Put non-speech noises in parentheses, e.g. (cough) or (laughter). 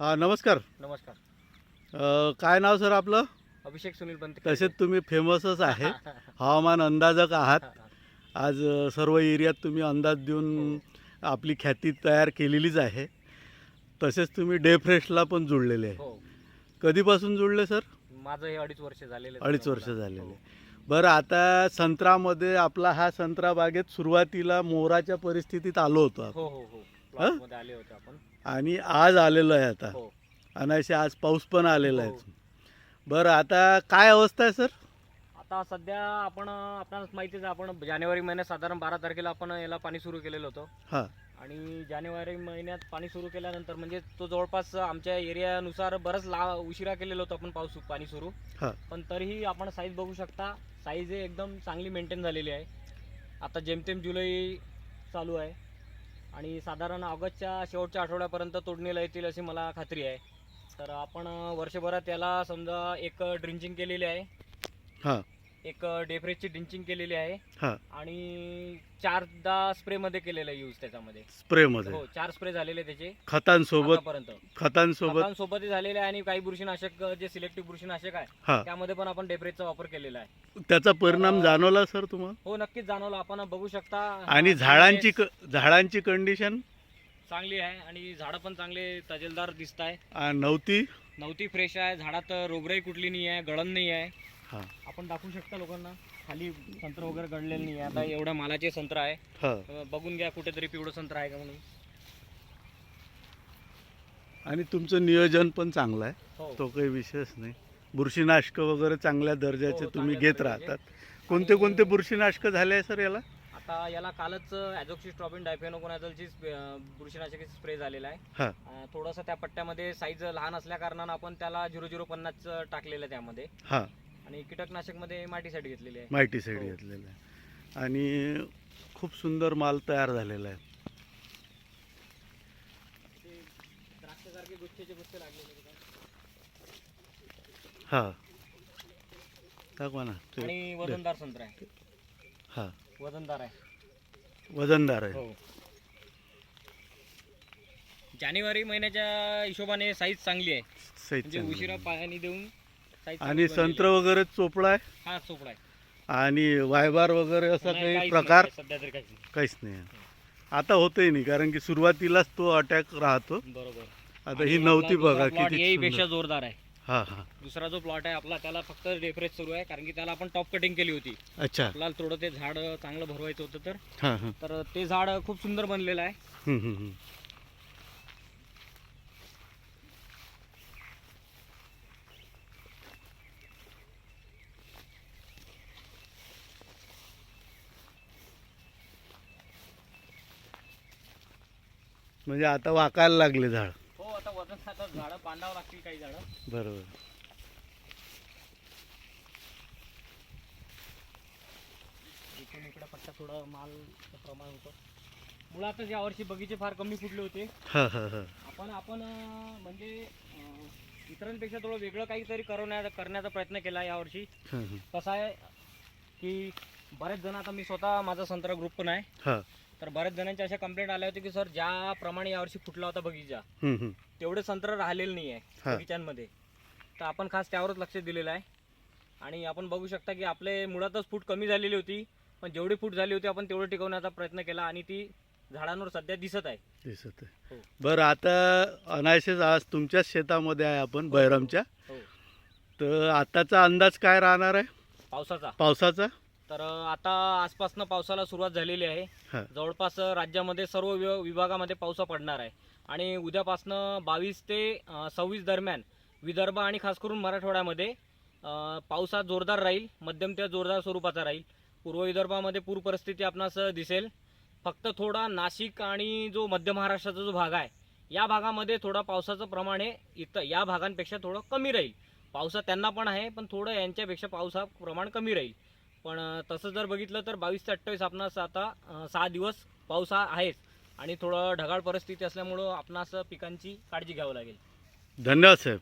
हा नमस्कार. नमस्कार. अ, काय नाव सर आपलं? अभिषेक सुनील पंत तसेच तुम्ही फेमसच आहे. (laughs) हवामान अंदाजक आहात. आज अ, सर्व एरियात तुम्ही अंदाज देऊन आपली ख्याती तयार केलेलीच आहे. तसेच तुम्ही डे फ्रेशला पण जुळलेले आहे. हो. कधीपासून जुळले सर? माझं हे अडीच वर्ष झालेले अडीच वर्ष झालेले बरं आता संत्रामध्ये आपला हा संत्रा बागेत सुरुवातीला मोराच्या परिस्थितीत आलो होतो आपण. हो हो हो. मध्ये आले होते आपण. आणि आज आलेलो आहे आता. हो. अनायसे आज पाऊस पण आलेला हो. आहे बरं आता काय अवस्था आहे सर? आता सध्या आपण आपणाला माहितीच आहे आपण जानेवारी महिन्यात साधारण बारा तारखेला आपण याला पाणी सुरू केलेलं होतं. हां. आणि जानेवारी महिन्यात पाणी सुरू केल्यानंतर म्हणजे तो जवळपास आमच्या एरियानुसार बरंच ला उशिरा केलेलं होतं आपण पाऊस पाणी सुरू. हां. पण तरीही आपण साईज बघू शकता साईज एकदम चांगली मेंटेन झालेली आहे. आता जेमतेम जुलै चालू आहे. आणि साधारण ऑगस्टच्या शेवटच्या आठवड्यापर्यंत तोडणीला येतील अशी मला खात्री आहे. तर आपण वर्षभरात याला समजा एक ड्रिंचिंग केलेली आहे. हां. एक डेफ्रेजची ड्रिंचिंग केलेली आहे. हां. आणि चारदा स्प्रेमध्ये केलेलं आहे यूज त्याच्यामध्ये. स्प्रेमध्ये? हो चार स्प्रे झालेले त्याचे. खतांसोबत? आतापर्यंत. खतांसोबत? सोबतही झालेले आहे आणि काही बुरशीनाशक जे सिलेक्टिव्ह बुरशीनाशक आहे हा. त्यामध्ये पण आपण डेफ्रेजचा वापर केलेला आहे. त्याचा परिणाम जाणवला सर तुम्हाला? हो नक्कीच जाणवलं. आपण बघू शकता. आणि हा, झाडांची क- झाडांची कंडिशन चांगली आहे आणि झाडं पण चांगले तजेलदार दिसत आहे नव्हती नवती फ्रेश आहे. झाडात रोगराई कुठली नाही आहे गळण नाही आहे. आपण दाखवू शकता लोकांना खाली संत्र वगैरे गळलेलं नाही आता एवढ्या मालाचे संत्र आहे. हा. बघून घ्या कुठेतरी पिवळं संत्र आहे का म्हणून. आणि तुमचं नियोजन पण चांगलं आहे. हो. तो काही विषयच नाही. बुरशीनाशक वगैरे चांगल्या दर्जाचे हो, तुम्ही चांगल्या घेत. राहतात. कोणते कोणते बुरशीनाशक झाले आहे सर याला? आता याला कालच ॲझोक्सिस्ट्रॉबिन डायफेनोकोनाझलची बुरशीनाशकाची स्प्रे झालेला आहे. हा. थोडंसं त्या पट्ट्यामध्ये साईज लहान असल्या कारणानं आपण त्याला झिरो झिरो पन्नास टाकलेलं आहे त्यामध्ये. हा. आणि कीटकनाशकमध्ये माटीसाठी घेतलेली आहे. माहिती साईड हो. घेतलेलं आहे. आणि खूप सुंदर माल तयार झालेला आहे. ते द्राक्षासारखे गुच्छेचे गुच्छे लागलेले आहेत. हा. दाखवा ना. ते- आणि वजनदार संत्रा आहे. हा. वजनदार आहे. वजनदार आहे. हो. जानेवारी महिन्याच्या हिशोबाने साईज चांगली आहे. साईज म्हणजे चांगली उशिरा आहे. पाणी देऊन आणि संत्र वगैरे चोपडा आहे? हा चोपडा आहे. आणि वायबार वगैरे असा नाही, काही काहीच प्रकार? नाही, सध्या तरी काहीच नाही. काहीच नाही. आहे. आता होतही नाही कारण की सुरुवातीलाच तो अटॅक राहतो. बरोबर. आता ही नव्हती बघा किती. जोरदार आहे. हा हा. दुसरा जो प्लॉट आहे आपला त्याला फक्त डेफरेज सुरू आहे कारण की त्याला आपण टॉप कटिंग केली होती. अच्छा. आपल्याला थोडं ते झाड चांगलं भरवायचं होतं तर. हा हा. तर ते झाड खूप सुंदर बनलेलं आहे. हम्म, हम्म, हम्म. म्हणजे आता वाकायला लागले झाड. हो आता वजन झाडं बांधावं लागतील काही झाडं. बरोबर. इकडून इकडे फक्त थोडं माल प्रमाण होतं. मुळातच यावर्षी बगीचे फार कमी फुटले होते हा हा हा. आपण आपण अं, म्हणजे अं, इतरांपेक्षा थोडं वेगळं काहीतरी करवण्या करण्याचा प्रयत्न केला यावर्षी हा, हा. कसं आहे की बरेच जण आता मी स्वतः माझा संत्रा ग्रुप पण आहे. हा. तर बऱ्याच जणांच्या अशा कंप्लेंट आल्या होत्या की सर ज्याप्रमाणे यावर्षी फुटला होता बगीचा हम्म, हम्म. तेवढे संत्र राहिलेलं नाही आहे हा. बगीच्यांमध्ये. तर आपण खास त्यावरच लक्ष दिलेलं आहे. आणि आपण बघू शकता की आपले मुळातच फूट कमी झालेली होती पण जेवढी फूट झाली होती आपण तेवढं टिकवण्याचा प्रयत्न केला आणि ती झाडांवर सध्या दिसत आहे. दिसत आहे. हो. बरं आता अनायसेच आज तुमच्याच शेतामध्ये आहे आपण बैरमच्या हो. तर आताचा अंदाज काय राहणार आहे? पावसाचा. पावसाचा? तर आता आसपासनं पावसाला सुरुवात झालेली आहे. जवळपास राज्यामध्ये सर्व विभागामध्ये पावसा पडणार आहे. आणि उद्यापासनं बावीस ते सव्वीस दरम्यान विदर्भ आणि खास करून मराठवाड्यामध्ये पावसात जोरदार राहील. मध्यम ते जोरदार स्वरूपाचा राहील. पूर्व विदर्भामध्ये पूर परिस्थिती आपणास दिसेल. फक्त थोडा नाशिक आणि जो मध्य महाराष्ट्राचा जो भाग आहे या भागामध्ये थोडा पावसाचं प्रमाण हे इथं या भागांपेक्षा थोडं कमी राहील. पावसा त्यांना पण आहे पण थोडं यांच्यापेक्षा पावसा प्रमाण कमी राहील. पण तसं जर बघितलं तर बावीस ते अठ्ठावीस आपणास आता सहा दिवस पाऊस हा आहेच. आणि थोडं ढगाळ परिस्थिती असल्यामुळं आपणास पिकांची काळजी घ्यावी लागेल. धन्यवाद साहेब.